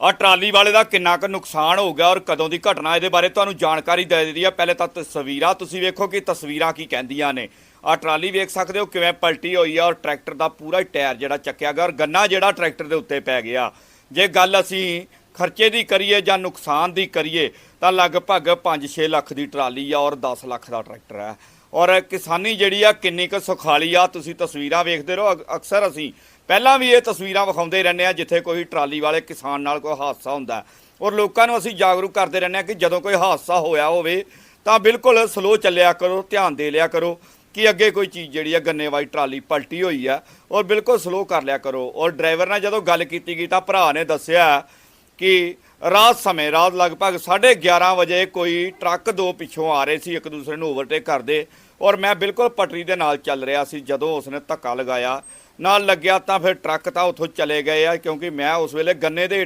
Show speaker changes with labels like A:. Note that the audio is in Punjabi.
A: ਆ ਟਰਾਲੀ ਵਾਲੇ ਦਾ ਕਿੰਨਾ ਕੁ ਨੁਕਸਾਨ ਹੋ ਗਿਆ ਔਰ ਕਦੋਂ ਦੀ ਘਟਨਾ ਇਹਦੇ ਬਾਰੇ ਤੁਹਾਨੂੰ ਜਾਣਕਾਰੀ ਦੇ ਦਿੱਤੀ ਆ। ਪਹਿਲੇ ਤਾਂ ਤਸਵੀਰਾਂ ਤੁਸੀਂ ਵੇਖੋ ਕਿ ਤਸਵੀਰਾਂ ਕੀ ਕਹਿੰਦੀਆਂ ਨੇ। ਆ ਟਰਾਲੀ ਵੇਖ ਸਕਦੇ ਹੋ ਕਿਵੇਂ ਪਲਟੀ ਹੋਈ ਆ ਔਰ ਟਰੈਕਟਰ ਦਾ ਪੂਰਾ ਹੀ ਟਾਇਰ ਜਿਹੜਾ ਚੱਕਿਆ ਗਿਆ ਔਰ ਗੰਨਾ ਜਿਹੜਾ ਟਰੈਕਟਰ ਦੇ ਉੱਤੇ ਪੈ ਗਿਆ। ਜੇ ਗੱਲ ਅਸੀਂ ਖਰਚੇ ਦੀ ਕਰੀਏ ਜਾਂ ਨੁਕਸਾਨ ਦੀ ਕਰੀਏ, ਤਾਂ ਲਗਭਗ 5-6 ਲੱਖ ਦੀ ਟਰਾਲੀ ਆ ਔਰ 10 ਲੱਖ ਦਾ ਟਰੈਕਟਰ ਹੈ ਔਰ ਕਿਸਾਨੀ ਜਿਹੜੀ ਆ, ਕਿੰਨੀ ਕੁ ਸੁਖਾਲੀ ਆ, ਤੁਸੀਂ ਤਸਵੀਰਾਂ ਵੇਖਦੇ ਰਹੋ। ਅਕ- ਅਕਸਰ ਅਸੀਂ ਪਹਿਲਾਂ ਵੀ ਇਹ ਤਸਵੀਰਾਂ ਵਿਖਾਉਂਦੇ ਰਹਿੰਦੇ ਆ, ਜਿੱਥੇ ਕੋਈ ਟਰਾਲੀ ਵਾਲੇ ਕਿਸਾਨ ਨਾਲ ਕੋਈ ਹਾਦਸਾ ਹੁੰਦਾ ਔਰ ਲੋਕਾਂ ਨੂੰ ਅਸੀਂ ਜਾਗਰੂਕ ਕਰਦੇ ਰਹਿੰਦੇ ਆ ਕਿ ਜਦੋਂ ਕੋਈ ਹਾਦਸਾ ਹੋਇਆ ਹੋਵੇ, ਤਾਂ ਬਿਲਕੁਲ ਸਲੋ ਚੱਲਿਆ ਕਰੋ, ਧਿਆਨ ਦੇ ਲਿਆ ਕਰੋ ਕਿ ਅੱਗੇ ਕੋਈ ਚੀਜ਼ ਜਿਹੜੀ ਆ ਗੰਨੇ ਵਾਲੀ ਟਰਾਲੀ ਪਲਟੀ ਹੋਈ ਆ, ਔਰ ਬਿਲਕੁਲ ਸਲੋ ਕਰ ਲਿਆ ਕਰੋ। ਔਰ ਡਰਾਈਵਰ ਨਾਲ ਜਦੋਂ ਗੱਲ ਕੀਤੀ ਗਈ ਤਾਂ ਭਰਾ ਨੇ ਦੱਸਿਆ ਕਿ ਰਾਤ ਸਮੇਂ, ਰਾਤ ਲਗਭਗ 11:30 ਵਜੇ ਕੋਈ ਟਰੱਕ ਦੋ ਪਿੱਛੋਂ ਆ ਰਹੇ ਸੀ, ਇੱਕ ਦੂਸਰੇ ਨੂੰ ਓਵਰਟੇਕ ਕਰਦੇ ਔਰ ਮੈਂ ਬਿਲਕੁਲ ਪਟਰੀ ਦੇ ਨਾਲ ਚੱਲ ਰਿਹਾ ਸੀ, ਜਦੋਂ ਉਸਨੇ ਧੱਕਾ ਲਗਾਇਆ। ਨਾਲ ਲੱਗਿਆ ਤਾਂ ਫਿਰ ਟਰੱਕ ਤਾਂ ਉੱਥੋਂ ਚਲੇ ਗਏ ਆ, ਕਿਉਂਕਿ ਮੈਂ ਉਸ ਵੇਲੇ ਗੰਨੇ ਦੇ